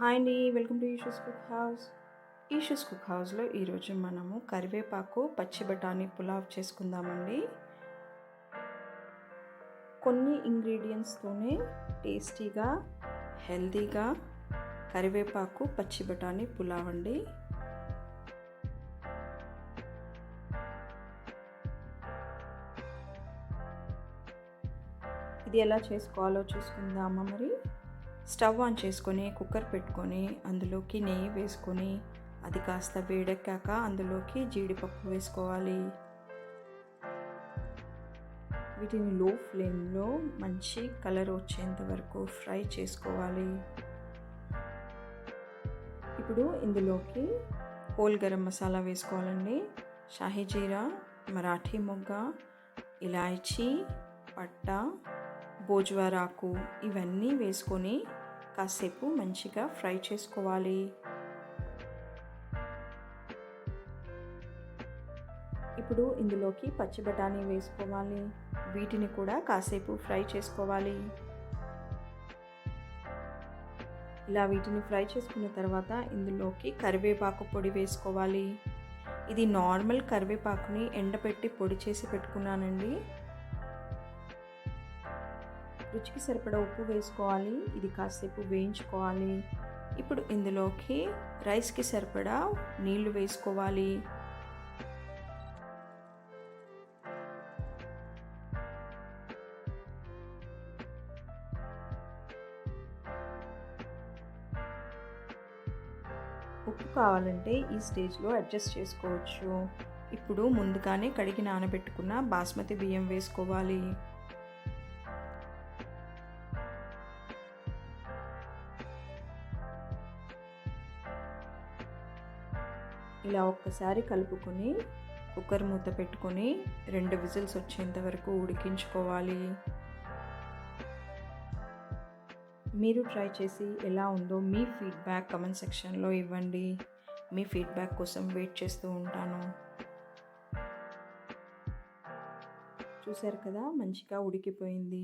Hi అండి welcome to Eeshu's cook house. Eeshu's cook హౌస్లో ఈరోజు మనము కరివేపాకు పచ్చి బఠానీ పులావ్ చేసుకుందామండి. కొన్ని ఇంగ్రీడియంట్స్తోనే టేస్టీగా హెల్తీగా కరివేపాకు పచ్చి బఠానీ పులావ్ అండి. ఇది ఎలా చేసుకోవాలో చూసుకుందామా మరి? స్టవ్ ఆన్ చేసుకొని కుక్కర్ పెట్టుకొని అందులోకి నెయ్యి వేసుకొని అది కాస్త వేడెక్కాక అందులోకి జీడిపప్పు వేసుకోవాలి. వీటిని లో ఫ్లేమ్లో మంచి కలర్ వచ్చేంత వరకు ఫ్రై చేసుకోవాలి. ఇప్పుడు ఇందులోకి హోల్ గరం మసాలా వేసుకోవాలండి. షాహీ జీరా మరాఠీ మొగ్గ ఇలాయచీ పట్ట భోజ్వారాకు ఇవన్నీ వేసుకొని కాసేపు మంచిగా ఫ్రై చేసుకోవాలి. ఇప్పుడు ఇందులోకి పచ్చి బఠానీ వేసుకోవాలి. వీటిని కూడా కాసేపు ఫ్రై చేసుకోవాలి. ఇలా వీటిని ఫ్రై చేసుకున్న తర్వాత ఇందులోకి కరివేపాకు పొడి వేసుకోవాలి. ఇది నార్మల్ కరివేపాకుని ఎండపెట్టి పొడి చేసి పెట్టుకున్నానండి. రుచికి సరిపడా ఉప్పు వేసుకోవాలి. ఇది కాసేపు వేయించుకోవాలి. ఇప్పుడు ఇందులోకి రైస్కి సరిపడా నీళ్ళు వేసుకోవాలి. ఉప్పు కావాలంటే ఈ స్టేజ్లో అడ్జస్ట్ చేసుకోవచ్చు. ఇప్పుడు ముందుగానే కడిగి నానబెట్టుకున్న బాస్మతి బియ్యం వేసుకోవాలి. ఇలా ఒక్కసారి కలుపుకొని కుక్కర్ మూత పెట్టుకొని రెండు విజిల్స్ వచ్చేంత వరకు ఉడికించుకోవాలి. మీరు ట్రై చేసి ఎలా ఉందో మీ ఫీడ్బ్యాక్ కమెంట్ సెక్షన్లో ఇవ్వండి. మీ ఫీడ్బ్యాక్ కోసం వెయిట్ చేస్తూ ఉంటాను. చూసారు కదా మంచిగా ఉడికిపోయింది.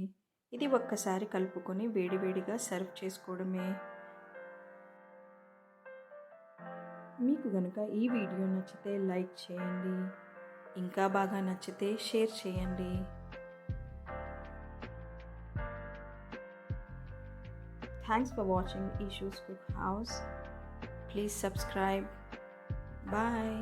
ఇది ఒక్కసారి కలుపుకొని వేడివేడిగా సర్వ్ చేసుకోవడమే. మీకు కనుక ఈ వీడియో నచ్చితే లైక్ చేయండి. ఇంకా బాగా నచ్చితే షేర్ చేయండి. Thanks for watching Eeshu's cook house please subscribe bye